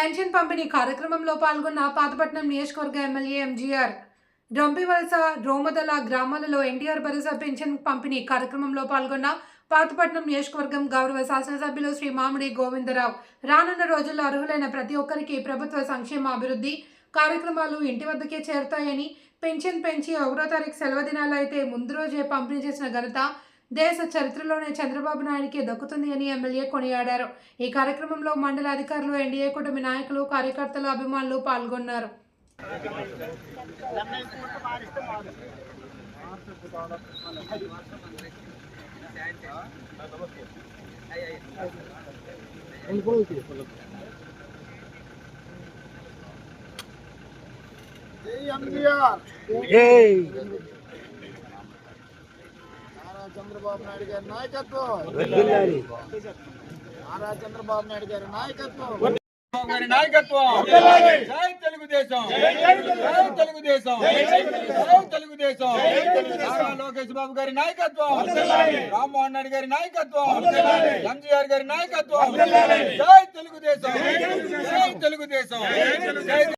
Pension పంపిణీ కార్యక్రమంలో పాల్గొన్న పాతపట్నం నియోజకవర్గ ఎమ్మెల్యే ఎంజీఆర్. డొంపివలస రోమదల గ్రామాలలో ఎన్టీఆర్ భరోసా పెన్షన్ పంపిణీ కార్యక్రమంలో పాల్గొన్న పాతపట్నం నియోజకవర్గం గౌరవ శాసనసభ్యులు శ్రీ మామిడి గోవిందరావు. రానున్న రోజుల్లో అర్హులైన ప్రతి ఒక్కరికి ప్రభుత్వ సంక్షేమ అభివృద్ధి కార్యక్రమాలు ఇంటి వద్దకే చేరుతాయని పెన్షన్ పెంచి ఒకటో తారీఖు సెలవు దినాలు అయితే ముందు రోజే పంపిణీ చేసిన ఘనత దేశ చరిత్రలోనే చంద్రబాబు నాయుడికి దక్కుతుంది అని ఎమ్మెల్యే కొనియాడారు. ఈ కార్యక్రమంలో మండల అధికారులు ఎన్డీఏ కూటమి నాయకులు కార్యకర్తలు అభిమానులు పాల్గొన్నారు. జై చంద్రబాబు నాయుడు గారి నాయకత్వం నారా చంద్రబాబు నాయుడు గారి నాయకత్వం గారి నాయకత్వం జై తెలుగుదేశం జై తెలుగుదేశం జై తెలుగుదేశం నారా లోకేష్ బాబు గారి నాయకత్వం రామ్మోహన్ రెడ్డి గారి నాయకత్వం ఎంజీఆర్ గారి నాయకత్వం జై తెలుగుదేశం జై తెలుగుదేశం